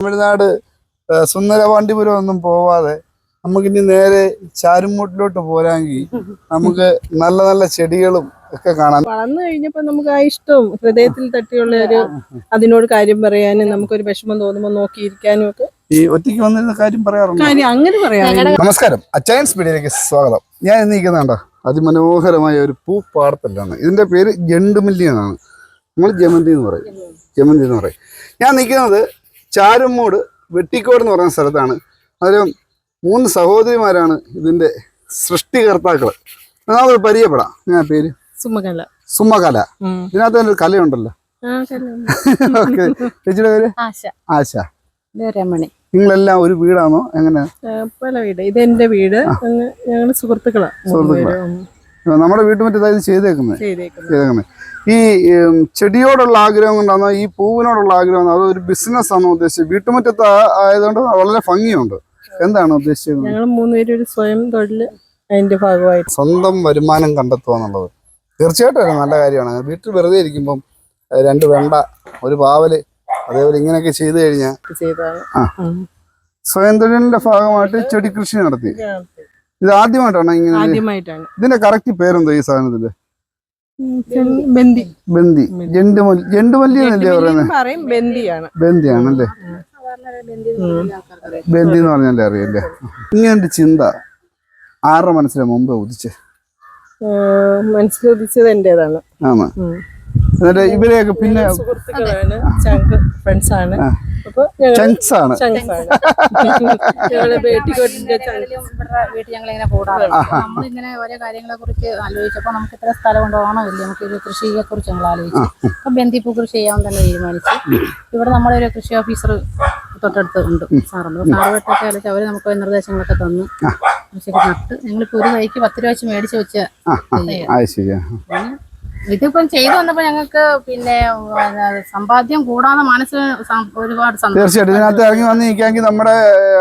തമിഴ്നാട് സുന്ദര സുന്ദരപാണ്ഡിപുരം ഒന്നും പോവാതെ നമുക്കിനി നേരെ ചാരുമൂട്ടിലോട്ട് പോരാങ്കിൽ നമുക്ക് നല്ല നല്ല ചെടികളും ഒക്കെ കാണാം. വളർന്നു കഴിഞ്ഞപ്പോ നമുക്ക് ആ ഇഷ്ടവും ഹൃദയത്തിൽ തട്ടിയുള്ള ഒരു അതിനോട് കാര്യം പറയാനും നമുക്കൊരു വിഷമം തോന്നുമ്പോൾ നോക്കിയിരിക്കാനും ഒക്കെ. ഈ ഒറ്റയ്ക്ക് വന്നിരുന്ന കാര്യം പറയാറുണ്ട്? കാര്യം അങ്ങനെ പറയാം. നമസ്കാരം. അച്ചയൻസ് മീഡിയയിലേക്ക് സ്വാഗതം. ഞാൻ ഇന്ന് നിൽക്കുന്നുണ്ടോ? അതിമനോഹരമായ ഒരു പൂപ്പാടത്തല്ലാണ് ഇതിന്റെ പേര് ജണ്ടുമല്ലി എന്നാണ്. നമ്മൾ ജമന്തി എന്ന് പറയും. ജമന്തി എന്ന് പറയും. ഞാൻ നിൽക്കുന്നത് ചാരുമൂട് വെട്ടിക്കോട് എന്ന് പറയുന്ന സ്ഥലത്താണ്. അതിലും മൂന്ന് സഹോദരിമാരാണ് ഇതിന്റെ സൃഷ്ടികർത്താക്കൾ നമുക്ക് പരിചയപ്പെടാം. ഞാൻ പേര്? സുമകല. സുമകല. ഇതിനകത്ത് തന്നെ ഒരു കലയുണ്ടല്ലോ. ഓക്കെ. ചേച്ചിയുടെ പേര്? ആശ. രമണി. നിങ്ങളെല്ലാം ഒരു വീടാണോ? എങ്ങനെ? പല വീട്. ഇത് എന്റെ വീട്. ഞങ്ങൾ സുഹൃത്തുക്കളാണ് സുഹൃത്തുക്കളാ. മൂന്ന് സുഹൃത്തുക്കളാ. നമ്മുടെ വീട്ടുമറ്റത്തായി ഇത് ചെയ്തേക്കുന്നത്? ചെയ്തേക്കുന്നത്. ചെയ്തേക്കുന്നത്. ഈ ചെടിയോടുള്ള ആഗ്രഹം കൊണ്ടാണോ ഈ പൂവിനോടുള്ള ആഗ്രഹം അതോ ഒരു ബിസിനസ് ആണോ ഉദ്ദേശിച്ചത്. വീട്ടുമുറ്റത്ത് ആയതുകൊണ്ട് വളരെ ഭംഗിയുണ്ട്. എന്താണ് ഉദ്ദേശിച്ചത്? ഞങ്ങൾ മൂന്നുപേരും ഒരു സ്വയം തൊഴിൽ അതിന്റെ ഭാഗമായിട്ട്. സ്വന്തം വരുമാനം കണ്ടെത്തുക എന്നുള്ളത്. തീർച്ചയായിട്ടും നല്ല കാര്യമാണ്. വീട്ടിൽ വെറുതെ ഇരിക്കുമ്പം രണ്ട് വെണ്ട ഒരു പാവൽ അതേപോലെ ഇങ്ങനെയൊക്കെ ചെയ്തു കഴിഞ്ഞാൽ. സ്വയം തൊഴിലിന്റെ ഭാഗമായിട്ട് ചെടി കൃഷി നടത്തി. ഇത് ആദ്യമായിട്ടാണ് ഇങ്ങനെ? ഇതിന്റെ കറക്റ്റ് പേരെന്തോ ഈ സാധനത്തിന്റെ? ബന്ദി ബന്ദി ജെണ്ടുമല്ലി ജണ്ടുമല്ലി എന്നല്ലേ പറയുന്നത് ബന്ദിയും പറയും ബന്ദിയാണ് ബന്ദിയാണല്ലേ ബന്ദി എന്ന് പറഞ്ഞാലേ അറിയല്ലേ? ഇങ്ങനൊരു ചിന്ത ആരുടെ മനസ്സിലെ മുമ്പ് ഉദിച്ച്? മനസ്സിലുദിച്ചത് എന്റേതാണ്. ആണ്. എന്നിട്ട് ഇവരെയൊക്കെ പിന്നെ സുഹൃത്തുക്കളാണ് ചങ്ക് ആണ്. വീട്ടിൽ ഞങ്ങൾ ഇങ്ങനെ കൂടാറുണ്ട്. നമ്മൾ ഇങ്ങനെ ഓരോ കാര്യങ്ങളെ കുറിച്ച് ആലോചിച്ചപ്പോൾ നമുക്ക് ഇത്ര സ്ഥലം ഉണ്ടോണോ ഓണമില്ല നമുക്ക് ഒരു കൃഷിയെ കുറിച്ച് ഞങ്ങൾ ആലോചിച്ചു. അപ്പൊ ബന്ദിപ്പൂ കൃഷി ചെയ്യാൻ തന്നെ തീരുമാനിച്ചു. ഇവിടെ നമ്മുടെ ഒരു കൃഷി ഓഫീസർ തൊട്ടടുത്ത് ഉണ്ട് സാറുണ്ട്. സാറുമായിട്ടൊക്കെ ആലോചിച്ച് അവർ നമുക്ക് നിർദ്ദേശങ്ങളൊക്കെ തന്നു. കൃഷിയൊക്കെ നട്ട്. ഞങ്ങളിപ്പോ ഒരു തൈക്ക് പത്ത് രൂപ വെച്ച് മേടിച്ച് വെച്ച ഇതിപ്പം ചെയ്തു വന്നപ്പോ ഞങ്ങൾക്ക് പിന്നെ സമ്പാദ്യം കൂടാതെ മനസ്സിന് ഒരുപാട് തീർച്ചയായിട്ടും. ഇതിനകത്ത് ഇറങ്ങി വന്ന് നിൽക്കാമെങ്കിൽ നമ്മുടെ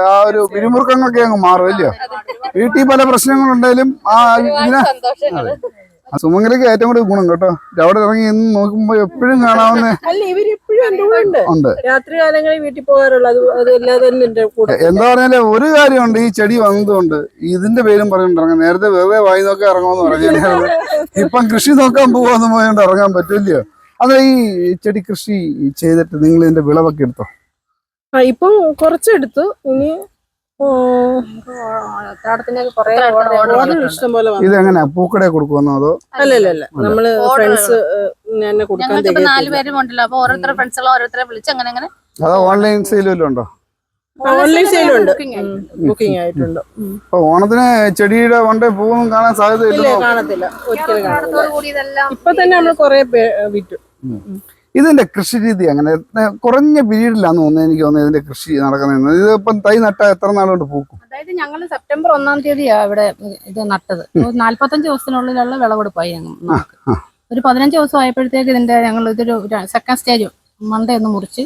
ആ ഒരു പിരിമുറുക്കങ്ങളൊക്കെ അങ്ങ് മാറും ഇല്ലയോ? വീട്ടിൽ പല പ്രശ്നങ്ങളുണ്ടെങ്കിലും ആ ഇതിനെ സുമംഗലയ്ക്ക് ഏറ്റവും കൂടുതൽ ഗുണം കേട്ടോ. അവിടെ ഇറങ്ങി ഇന്ന് നോക്കുമ്പോ എപ്പോഴും കാണാവുന്ന കൂടെ ഉണ്ട്. രാത്രി കാലങ്ങളിൽ വീട്ടിൽ എന്താ പറഞ്ഞാൽ ഒരു കാര്യമുണ്ട് ഈ ചെടി വന്നതുകൊണ്ട് ഇതിന്റെ പേരും പറഞ്ഞിട്ട് ഇറങ്ങാം നേരത്തെ വെറുതെ വായി നോക്കി ഇറങ്ങുമെന്ന് പറഞ്ഞാൽ ഇപ്പം കൃഷി നോക്കാൻ പോവാന്ന് പോയോണ്ട് ഇറങ്ങാൻ പറ്റില്ല. അതെ ഈ ചെടി കൃഷി ചെയ്തിട്ട് നിങ്ങൾ ഇതിന്റെ വിളവൊക്കെ എടുത്തോ? ആ ഇപ്പം കുറച്ചെടുത്തു ഇനി ഇത് എങ്ങനെ പൂക്കടെ കൊടുക്കുമെന്നോ അതോ? അല്ല അല്ല അല്ല. നമ്മൾ ഫ്രണ്ട്സ് ഞങ്ങൾക്ക് ഇപ്പൊ നാല് തികയത്തില്ല ഉണ്ടല്ലോ. അപ്പൊ ഓരോരുത്തരുടെ ഫ്രണ്ട്സുകളും ഓരോരുത്തരെ വിളിച്ച് അങ്ങനെ അങ്ങനെ. അതോ ഓൺലൈൻ സെയിലും ഉണ്ടോ ഓൺലൈൻ സെയിലുണ്ട് booking ആയിട്ടുണ്ട്. ബുക്കിംഗ് ആയിട്ടുണ്ട്. അപ്പൊ ഓണത്തിന് ചെടിയുടെ വണ്ടേ പൂവും കാണാൻ സാധ്യതയില്ല. കാണത്തില്ല. ഒരിക്കലും കാണത്തില്ല. ഓണത്തോടു ഇപ്പൊ തന്നെ നമ്മൾ കൊറേ വിറ്റു. ഇതിന്റെ കൃഷി രീതി അങ്ങനെ കുറഞ്ഞ പീരീഡിലാന്ന് തോന്നുന്നത് എനിക്ക് തോന്നുന്നത് ഇതിന്റെ കൃഷി നടക്കുന്നത് ഇത് ഇപ്പം തൈ നട്ട എത്ര നാളുകൊണ്ട് പൂക്കും? അതായത് ഞങ്ങൾ സെപ്റ്റംബർ ഒന്നാം തീയതിയാണ് ഇവിടെ ഇത് നട്ടത്. ഒരു നാല്പത്തഞ്ച് ദിവസത്തിനുള്ളിലുള്ള വിളവെടുപ്പായി ഞങ്ങൾ. ഒരു പതിനഞ്ച് ദിവസം ആയപ്പോഴത്തേക്ക് ഇതിന്റെ ഞങ്ങൾ ഇതൊരു സെക്കൻഡ് സ്റ്റേജ് മണ്ടേ ഒന്ന് മുറിച്ച്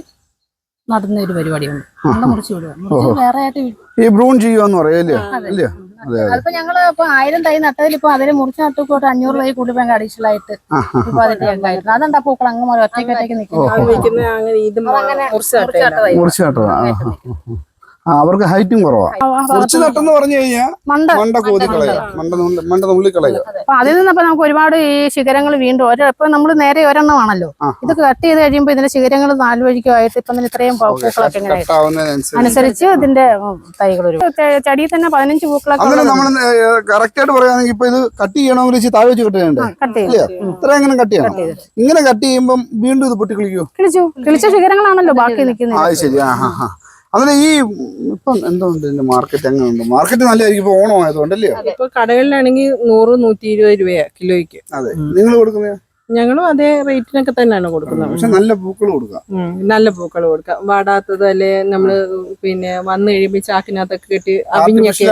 നടുന്ന ഒരു പരിപാടിയുണ്ട് മുറിച്ച് വിടുക. മുറിച്ച് വേറെ ആയിട്ട് ഈ ബ്രൂൺ ചെയ്യുമെന്ന് പറയല്ലേ അല്ലേ? അതിപ്പോ ഞങ്ങൾ ഇപ്പൊ ആയിരം തൈ നട്ടതിൽ ഇപ്പൊ അതിന് മുറിച്ച് നട്ടുപോട്ട് അഞ്ഞൂറ് തൈ കൂടി ഇപ്പൊ അഡീഷണൽ ആയിട്ട്. ഇപ്പൊ അതിന്റെ അതെന്താ പൂക്കൾ? അങ്ങ് മാറി ഒറ്റയ്ക്ക് ഒറ്റയ്ക്ക് നിൽക്കുന്നത് അങ്ങനെ. മുറിച്ച് നട്ടതാ. അവർക്ക് ഹൈറ്റും കുറവാ. കുറച്ച് നട്ടെന്ന് പറഞ്ഞു കഴിഞ്ഞാൽ മണ്ട മണ്ട കോതി കളയുക. മണ്ട മണ്ട നുള്ളി കളയുക അപ്പൊ അതിൽ നിന്നപ്പോ നമുക്ക് ഒരുപാട് ഈ ശിഖരങ്ങൾ വീണ്ടും ഒരു ഇപ്പൊ നമ്മൾ നേരെ ഒരെണ്ണമാണല്ലോ. ഇത് കട്ട് ചെയ്ത് കഴിയുമ്പോ ഇതിന്റെ ശിഖരങ്ങൾ നാല് വഴിക്കോ ആയിട്ട് ഇപ്പൊ ഇത്രയും പൂക്കളൊക്കെ അനുസരിച്ച് ഇതിന്റെ തൈകൾ ചടിയിൽ ചെടിയിൽ തന്നെ പതിനഞ്ച് പൂക്കളൊക്കെ അങ്ങനെ നമ്മൾ കറക്റ്റ് ആയിട്ട് പറയുകയാണെങ്കിൽ ഇപ്പൊ ഇത് കട്ട് താഴെ വെച്ച് കട്ട് ചെയ്യണ്ടേ? കട്ട് ചെയ്തു ഇല്ലയോ ഇത്ര എങ്ങനെ കട്ട് ചെയ്യണം. ഇങ്ങനെ കട്ട് ചെയ്യുമ്പോൾ വീണ്ടും ഇത് പൊട്ടി കളിക്കോ കിളിച്ചു. കിളിച്ച ശിഖരങ്ങളാണല്ലോ ബാക്കി നിൽക്കുന്നത്. ശരി. ആ. അങ്ങനെ ഈ ഇപ്പം എന്തുണ്ട് ഇതിന്റെ മാർക്കറ്റ് അങ്ങനെ ഉണ്ട് മാർക്കറ്റ് നല്ലതായിരിക്കും ഇപ്പൊ ഓണം ആയതുകൊണ്ടല്ലേ ഇപ്പൊ കടകളിലാണെങ്കിൽ നൂറ് നൂറ്റി ഇരുപത് രൂപയാ കിലോയ്ക്ക്. അതെ. നിങ്ങൾ കൊടുക്കുന്ന? ഞങ്ങളും അതേ റേറ്റിനൊക്കെ തന്നെയാണ് കൊടുക്കുന്നത്. പക്ഷെ നല്ല പൂക്കൾ കൊടുക്കാം. നല്ല പൂക്കൾ കൊടുക്കാം. വാടാത്തത് അല്ലെ നമ്മൾ പിന്നെ വന്നു കഴിയുമ്പോ ചാക്കിനകത്തൊക്കെ കെട്ടി അവിഞ്ഞൊക്കെ.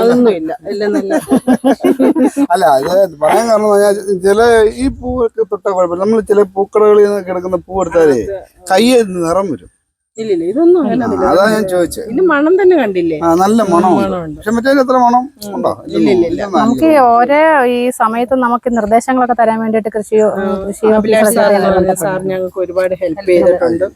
അതൊന്നും ഇല്ല എല്ലാം നല്ല അല്ല അത് പറയാൻ കാരണം ചില ഈ പൂവൊക്കെ തൊട്ട കുഴപ്പമില്ല. നമ്മൾ ചില പൂക്കടകളിൽ നിന്ന് കിടക്കുന്ന പൂ എടുത്താലേ കയ്യിൽ നിറം വരും. ഇല്ലില്ല ഇതൊന്നും അങ്ങനെയൊന്നുമില്ല. അതാ ഞാൻ ചോദിച്ചത് ഇതിന് മണം തന്നെ കണ്ടില്ലേ? ആ നല്ല മണമുണ്ട്. പക്ഷെ മറ്റേ എത്ര മണം ഉണ്ടോ? ഇല്ല, ഇല്ല, ഇല്ല. നമുക്ക് ഓരോ ഈ സമയത്ത് നമുക്ക് നിർദ്ദേശങ്ങളൊക്കെ തരാൻ വേണ്ടിട്ട് കൃഷി കൃഷി സാർ ഞങ്ങൾക്ക് ഒരുപാട് ഹെൽപ്പ് ചെയ്തിട്ടുണ്ട്.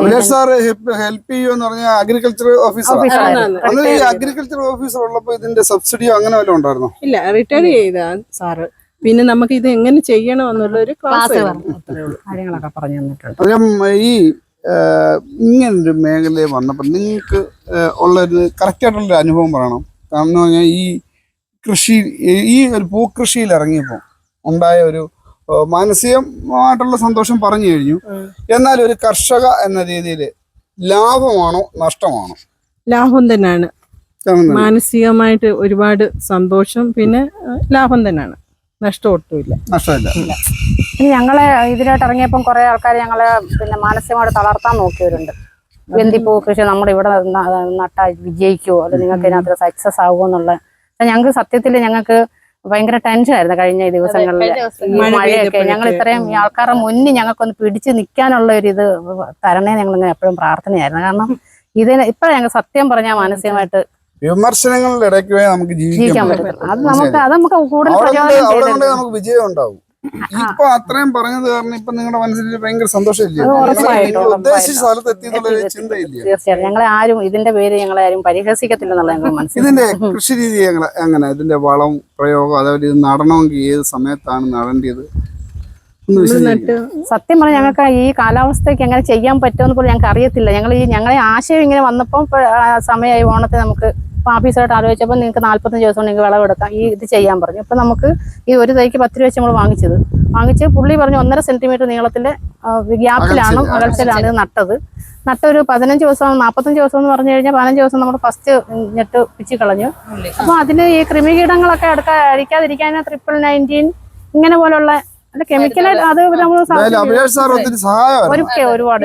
അഭിലാഷ് സാറ് ഹെൽപ്പ് ചെയ്യുമെന്ന് പറഞ്ഞാൽ അഗ്രികൾച്ചർ ഓഫീസർ ഓഫീസറായിരുന്നു. ഈ അഗ്രികൾച്ചർ ഓഫീസർ ഉള്ളപ്പോ ഇതിന്റെ സബ്സിഡിയോ അങ്ങനെ വല്ലതും ഉണ്ടായിരുന്നോ? ഇല്ല റിട്ടയർ ചെയ്ത സാറ്. പിന്നെ നമുക്ക് ഇത് എങ്ങനെ ചെയ്യണമെന്നുള്ള ഒരു ക്ലാസ് കാര്യങ്ങളൊക്കെ പറഞ്ഞു തന്നിട്ടുണ്ട്. ഈ ഇങ്ങനൊരു മേഖലയിൽ വന്നപ്പോൾ നിങ്ങൾക്ക് ഉള്ളൊരു കറക്റ്റായിട്ടുള്ളൊരു അനുഭവം പറയണം. കാരണം എന്ന് പറഞ്ഞാൽ ഈ കൃഷി ഈ- ഒരു പൂക്കൃഷിയിൽ ഇറങ്ങിയപ്പോൾ ഉണ്ടായ ഒരു മാനസികമായിട്ടുള്ള സന്തോഷം പറഞ്ഞു കഴിഞ്ഞു. എന്നാൽ ഒരു കർഷക എന്ന രീതിയിൽ ലാഭമാണോ നഷ്ടമാണോ? ലാഭം തന്നെയാണ്. മാനസികമായിട്ട് ഒരുപാട് സന്തോഷം പിന്നെ ലാഭം തന്നെയാണ്. നഷ്ടം ഒട്ടുമില്ല. നഷ്ടമില്ല. ഇനി ഞങ്ങളെ ഇതിനായിട്ട് ഇറങ്ങിയപ്പം കുറെ ആൾക്കാർ ഞങ്ങളെ പിന്നെ മാനസികമായിട്ട് തളർത്താൻ നോക്കിയവരുണ്ട്. ബന്ദിപ്പൂ കൃഷി നമ്മുടെ ഇവിടെ നട്ട വിജയിക്കുമോ അല്ലെങ്കിൽ നിങ്ങൾക്ക് ഇതിനകത്ത് സക്സസ് ആകുമോ എന്നുള്ള ഞങ്ങൾക്ക് സത്യത്തിൽ ഞങ്ങൾക്ക് ഭയങ്കര ടെൻഷൻ ആയിരുന്നു കഴിഞ്ഞ ദിവസങ്ങളിൽ. ഈ മഴ മഴയൊക്കെ. ഞങ്ങൾ ഇത്രയും ഈ ആൾക്കാരുടെ മുന്നിൽ ഞങ്ങൾക്കൊന്ന് പിടിച്ച് നിൽക്കാനുള്ള ഒരു ഇത് തരണേ ഞങ്ങൾ ഇങ്ങനെ എപ്പോഴും പ്രാർത്ഥനയായിരുന്നു. കാരണം ഇതിന് ഇപ്പഴാ ഞങ്ങൾ സത്യം പറഞ്ഞാൽ മാനസികമായിട്ട് വിമർശനങ്ങളുടെ ഇടയ്ക്ക് നമുക്ക് ജീവിക്കാൻ പറ്റും. അത് നമുക്ക് അത് നമുക്ക് കൂടുതൽ നമുക്ക് വിജയം ഉണ്ടാവും. ഇപ്പൊ അത്രയും പറഞ്ഞത് കാരണം ഇപ്പൊ നിങ്ങളുടെ മനസ്സിൽ ഭയങ്കര സന്തോഷമില്ലേ? ഉദ്ദേശിച്ച. സ്ഥലത്ത് എത്തി എന്നുള്ള തീർച്ചയായിട്ടും ഞങ്ങളെ ആരും ഇതിന്റെ പേര് ഞങ്ങളെ ആരും പരിഹസിക്കത്തില്ലെന്നുള്ള ഞങ്ങൾ ഇതിന്റെ കൃഷി രീതി എങ്ങനെ- എങ്ങനെ? ഇതിന്റെ വളം പ്രയോഗം അതേപോലെ ഇത് നടണമെങ്കിൽ ഏത് സമയത്താണ് നടേണ്ടത്? സത്യം പറഞ്ഞാൽ ഞങ്ങൾക്ക് ഈ കാലാവസ്ഥയ്ക്ക് എങ്ങനെ ചെയ്യാൻ പറ്റുമെന്ന് പോലും ഞങ്ങൾക്ക് അറിയത്തില്ല. ഞങ്ങൾ ഈ ഞങ്ങളെ ആശയം ഇങ്ങനെ വന്നപ്പോൾ സമയമായി ഓണത്തെ നമുക്ക് ഇപ്പൊ ഓഫീസായിട്ട് ആലോചിച്ചപ്പോൾ നിങ്ങൾക്ക് നാല്പത്തഞ്ച് ദിവസം നിങ്ങൾക്ക് വിളവെടുക്കാം ഈ ഇത് ചെയ്യാൻ പറഞ്ഞു. ഇപ്പൊ നമുക്ക് ഈ ഒരു തൈക്ക് പത്ത് രൂപ വെച്ച് നമ്മൾ വാങ്ങിച്ചത്. വാങ്ങിച്ച് പുള്ളി പറഞ്ഞു ഒന്നര സെന്റിമീറ്റർ നീളത്തിന്റെ ആ, ഗ്യാപ്പിലാണ് അകൽച്ചയിലാണ് ഇത് നട്ടത്. നട്ട ഒരു പതിനഞ്ച് ദിവസം നാൽപ്പത്തഞ്ച് ദിവസം എന്ന് പറഞ്ഞു കഴിഞ്ഞാൽ പതിനഞ്ച് ദിവസം നമ്മൾ ഫസ്റ്റ് ഞെട്ട് പിച്ചി കളഞ്ഞു. അപ്പോൾ അതിന് ഈ ക്രിമികീടങ്ങളൊക്കെ അടുക്ക അഴിക്കാതിരിക്കാൻ ട്രിപ്പിൾ നയന്റീൻ ഇങ്ങനെ പോലുള്ള അത് നമ്മൾ ഒരുപാട്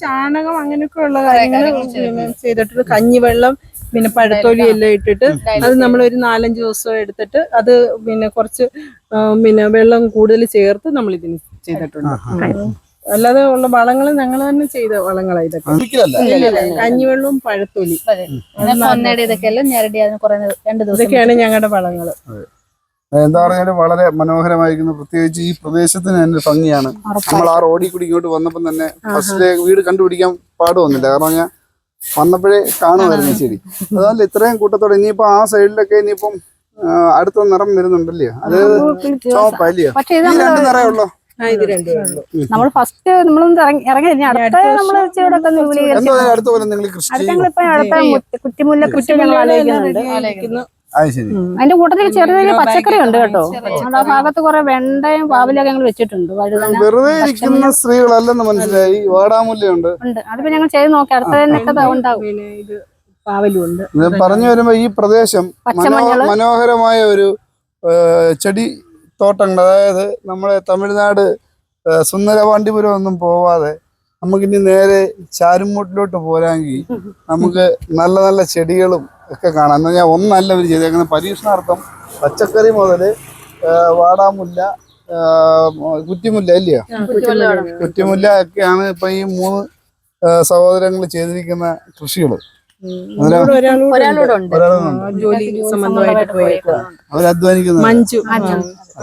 ചാണകം അങ്ങനെയൊക്കെ ഉള്ള കാര്യങ്ങൾ ചെയ്തിട്ടുള്ള ചെയ്തിട്ടുണ്ട്. കഞ്ഞിവെള്ളം പിന്നെ പഴത്തൊലി എല്ലാം ഇട്ടിട്ട് അത് നമ്മൾ ഒരു നാലഞ്ച് ദിവസം എടുത്തിട്ട് അത് പിന്നെ കുറച്ച് പിന്നെ വെള്ളം കൂടുതൽ ചേർത്ത് നമ്മൾ ഇതിന് ചെയ്തിട്ടുണ്ട്. അല്ലാതെ ഉള്ള വളങ്ങൾ ഞങ്ങൾ തന്നെ ചെയ്ത വളങ്ങളാ ഇതൊക്കെ. കഞ്ഞിവെള്ളവും പഴത്തൊലി. ഇതൊക്കെയാണ് ഞങ്ങളുടെ വളങ്ങൾ. എന്താ പറഞ്ഞാലും വളരെ മനോഹരമായിരിക്കുന്നു. പ്രത്യേകിച്ച് ഈ പ്രദേശത്തിന് തന്നെ ഭംഗിയാണ്. നമ്മൾ ആ റോഡിൽ കൂടി ഇങ്ങോട്ട് വന്നപ്പോൾ തന്നെ ഫസ്റ്റ് വീട് കണ്ടുപിടിക്കാൻ പാടുവന്നില്ല. കാരണം പറഞ്ഞാൽ വന്നപ്പോഴേ കാണുമായിരുന്നു ശരി. അതുപോലെ ഇത്രയും കൂട്ടത്തോടെ ഇനിയിപ്പോ ആ സൈഡിലൊക്കെ ഇനിയിപ്പം അടുത്ത നിറം വരുന്നുണ്ടല്ലേ? അത് ഈ നമ്മൾ രണ്ട് നിറയുള്ളോ നമ്മൾ ഫസ്റ്റ് നമ്മളൊന്ന് ഇറങ്ങി അടുത്ത നമ്മൾ വിപുലീകരിച്ച് അടുത്ത പോലെ നിങ്ങൾ കൃഷി അടുത്ത ഞങ്ങളിപ്പോ കുറ്റിമുല്ല കൃഷി ഞങ്ങൾ ആലോചിക്കുന്നുണ്ട്. അതിന്റെ കൂട്ടത്തിൽ ചെറിയ ചെറിയ പച്ചക്കറി ഉണ്ട് കേട്ടോ. ആ ഭാഗത്ത് കുറെ വെണ്ടയും പാവലൊക്കെ ഞങ്ങൾ വെച്ചിട്ടുണ്ട്. വെറുതെ ഇരിക്കുന്ന സ്ത്രീകളല്ലെന്ന് മനസ്സിലായി. വാടാമുല്ലയുണ്ട് ഉണ്ട്. അതിപ്പോ ഞങ്ങൾ ചെയ്ത് നോക്കി. അടുത്ത തന്നെ ഉണ്ടാവും. പറഞ്ഞു വരുമ്പോ ഈ പ്രദേശം മനോ മനോഹരമായ ഒരു ചെടി തോട്ടങ്ങൾ. അതായത് നമ്മുടെ തമിഴ്നാട് സുന്ദരപാണ്ഡിപുരം ഒന്നും പോവാതെ നമുക്കിനി നേരെ ചാരുമൂട്ടിലോട്ട് പോരാമെങ്കിൽ നമുക്ക് നല്ല നല്ല ചെടികളും ഒക്കെ കാണാം. എന്ന് പറഞ്ഞാൽ ഒന്നല്ല ഇവർ ചെയ്തേക്കുന്നത് പരീക്ഷണാർത്ഥം പച്ചക്കറി മുതൽ വാടാമുല്ല കുറ്റിമുല്ല ഇല്ലയോ? കുറ്റിമുല്ല ഒക്കെയാണ് ഇപ്പൊ ഈ മൂന്ന് സഹോദരങ്ങൾ ചെയ്തിരിക്കുന്ന കൃഷികൾ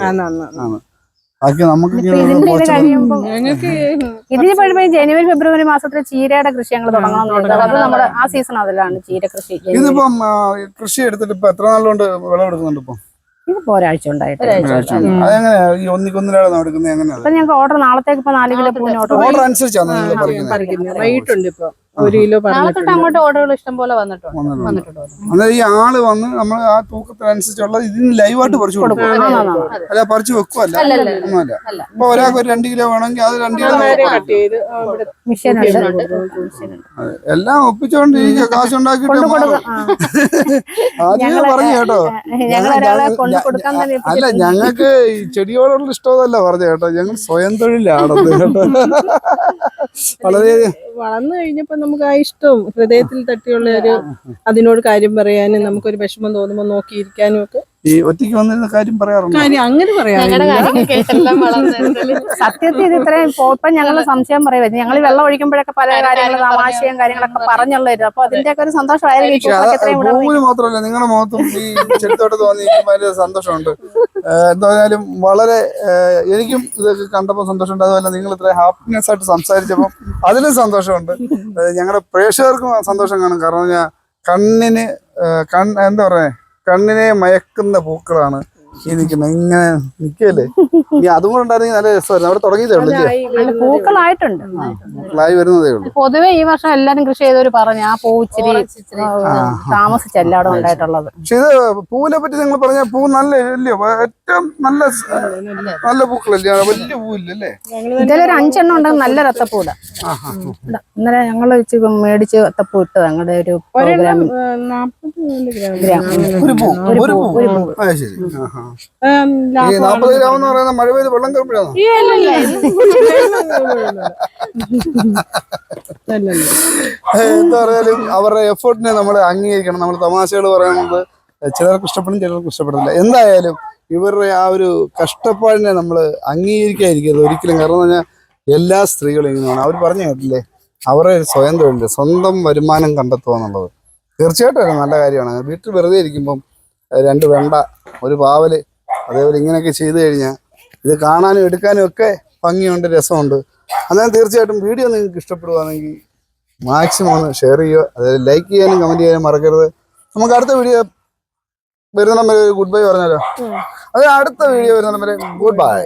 ആന്ന്. ആണ്. ബാക്കി നമുക്ക് ഇതിന് കഴിയുമ്പോ ജനുവരി ഫെബ്രുവരി മാസത്തിൽ ചീരയുടെ കൃഷി ഞങ്ങൾ തുടങ്ങണമെന്നുണ്ട് അത് നമ്മുടെ ആ സീസൺ അതിലാണ് ചീര കൃഷി ഇതിപ്പം കൃഷി എടുത്തിട്ട് ഇപ്പൊ എത്ര നാളുകൊണ്ട് വിളവെടുക്കുന്നുണ്ട് ഇപ്പം? ഇതിപ്പോ ഒരാഴ്ച ഉണ്ടായിട്ട് ഞങ്ങൾക്ക് ഓർഡർ നാളത്തേക്ക് ഇപ്പൊ നാല് കിലോ പൂവിന് ഓർഡർ അനുസരിച്ചാണ് വൈകിട്ടുണ്ട് ഇപ്പൊ. ഒരു കിലോ നാളെ അങ്ങോട്ട് ഓർഡറുകൾ ഇഷ്ടം പോലെ വന്നിട്ടുണ്ട്. വന്നിട്ടുണ്ട്. വന്നിട്ടുണ്ട്. അന്നേരം ഈ ആൾ വന്ന് നമ്മൾ ആ തൂക്കത്തിനനുസരിച്ചുള്ള ഇതിന് ലൈവായിട്ട് പറിച്ചു കൊടുക്കും. അല്ല പറിച്ചു വെക്കുവല്ല ഒന്നുമല്ല. അല്ല. ഇപ്പൊ ഒരാൾക്ക് ഒരു രണ്ട് കിലോ വേണമെങ്കിൽ അത് രണ്ട് കിലോ കട്ട് ചെയ്ത് ആ, മിഷൻ ഉണ്ട്. എല്ലാം ഒപ്പിച്ചോണ്ടിരിക്കുക. കാശ് ഉണ്ടാക്കിട്ട് ആ. ആദ്യമേ പറഞ്ഞു കേട്ടോ. അല്ല ഞങ്ങൾക്ക് ഈ ചെടിയോടുള്ള ഇഷ്ടമല്ല പറഞ്ഞു കേട്ടോ. ഞങ്ങൾ സ്വയം തൊഴിലാണത് കേട്ടോ. വളരെ വളർന്നു കഴിഞ്ഞപ്പോ നമുക്ക് ആ ഇഷ്ടവും ഹൃദയത്തിൽ തട്ടിയുള്ള ഒരു അതിനോട് കാര്യം പറയാനും നമുക്കൊരു വിഷമം തോന്നുമ്പോൾ നോക്കിയിരിക്കാനും ഒക്കെ ഈ ഒറ്റയ്ക്ക് വന്നിരുന്ന കാര്യം പറയാറുണ്ട്? കാര്യം അങ്ങനെ സത്യത്തിൽ ഇത് ഇത്രയും ഇപ്പൊ ഞങ്ങൾ സംശയം പറയുമായിരുന്നു ഞങ്ങൾ വെള്ളം ഒഴിക്കുമ്പോഴൊക്കെ പല കാര്യങ്ങളും തമാശയും കാര്യങ്ങളൊക്കെ പറഞ്ഞുള്ളത് അപ്പൊ അതിന്റെയൊക്കെ ഒരു സന്തോഷമായിരുന്നു മാത്രമല്ല നിങ്ങളുടെ മുഖത്തും ഈ ചെടുത്തോട്ട് തോന്നി അതിന്റെ സന്തോഷമുണ്ട്. എന്തായാലും വളരെ എനിക്കും ഇതൊക്കെ കണ്ടപ്പോൾ സന്തോഷമുണ്ട്. അതുപോലെ നിങ്ങൾ ഇത്ര ഹാപ്പിനെസ് ആയിട്ട് സംസാരിച്ചപ്പോൾ അതിലും സന്തോഷമുണ്ട്. ഞങ്ങളുടെ പ്രേക്ഷകർക്കും സന്തോഷം കാണും. കാരണം ഞാൻ കണ്ണിന് കണ് എന്താ പറയാ കണ്ണിനെ മയക്കുന്ന പൂക്കളാണ് ഈ നിൽക്കുന്നത് ഇങ്ങനെ നിൽക്കല്ലേ ഇനി അതും കൂടെ ഉണ്ടായിരുന്നെങ്കിൽ നല്ല രസമായിരുന്നു. അവിടെ തുടങ്ങിയതേ അതിന് പൂക്കളായിട്ടുണ്ട്. പൂക്കളായി വരുന്നതേ ഉള്ളൂ. പൊതുവെ ഈ വർഷം എല്ലാരും കൃഷി ചെയ്തവര് പറഞ്ഞു ആ പൂ ഇച്ചിരി ആ, താമസിച്ചല്ല അവിടെ ഉണ്ടായിട്ടുള്ളത്. പക്ഷെ ഇത് പൂവിനെ പറ്റി നിങ്ങൾ പറഞ്ഞ പൂ നല്ല ഇല്ലയോ? ഏറ്റവും നല്ല സ്- നല്ല പൂക്കളല്ലേ? വലിയ പൂവില്ലല്ലേ ഇതിലൊരു അഞ്ചെണ്ണം ഉണ്ടെങ്കിൽ നല്ല രത്തപ്പൂട ഇന്നലെ ഞങ്ങൾ മേടിച്ച് രത്തപ്പൂ ഇട്ടത് ഞങ്ങളുടെ ഒരു പ്രോഗ്രാം നാൽപ്പത് ഗ്രാം. ഗ്രാം. ഒരു പൂ ഒരു പൂ ആ ശരി. ആഹാ. നാൽപ്പത് ഗ്രാം എന്ന് പറയുന്ന മഴ പെയ്ത് വെള്ളം. എന്താ പറയാലും അവരുടെ എഫേർട്ടിനെ നമ്മൾ അംഗീകരിക്കണം. നമ്മൾ തമാശകൾ പറയുന്നത് ചിലർക്ക് ഇഷ്ടപ്പെടും ചിലർക്ക് ഇഷ്ടപ്പെടില്ല എന്തായാലും ഇവരുടെ ആ ഒരു കഷ്ടപ്പാടിനെ നമ്മൾ അംഗീകരിക്കാതിരിക്കരുത്. ഒരിക്കലും കാരണം പറഞ്ഞാൽ എല്ലാ സ്ത്രീകളും ഇങ്ങനെയാണ്. അവർ പറഞ്ഞു കേട്ടില്ലേ അവരുടെ ഒരു സ്വയം തൊഴിൽ സ്വന്തം വരുമാനം കണ്ടെത്തുക എന്നുള്ളത്. തീർച്ചയായിട്ടും നല്ല കാര്യമാണ്. വീട്ടിൽ വെറുതെ ഇരിക്കുമ്പം രണ്ട് വെണ്ട ഒരു പാവൽ അതേപോലെ ഇങ്ങനെയൊക്കെ ചെയ്തു കഴിഞ്ഞാൽ ഇത് കാണാനും എടുക്കാനും ഒക്കെ ഭംഗിയുണ്ട് രസമുണ്ട്. അന്നേരം തീർച്ചയായിട്ടും വീഡിയോ നിങ്ങൾക്ക് ഇഷ്ടപ്പെടുകയാണെങ്കിൽ മാക്സിമം ഒന്ന് ഷെയർ ചെയ്യുക. അതായത് ലൈക്ക് ചെയ്യാനും കമന്റ് ചെയ്യാനും മറക്കരുത്. നമുക്ക് അടുത്ത വീഡിയോ വരുന്നിടം വരെ ഗുഡ് ബൈ പറഞ്ഞാലോ അതെ അടുത്ത വീഡിയോ വരുന്നിടം വരെ ഗുഡ് ബൈ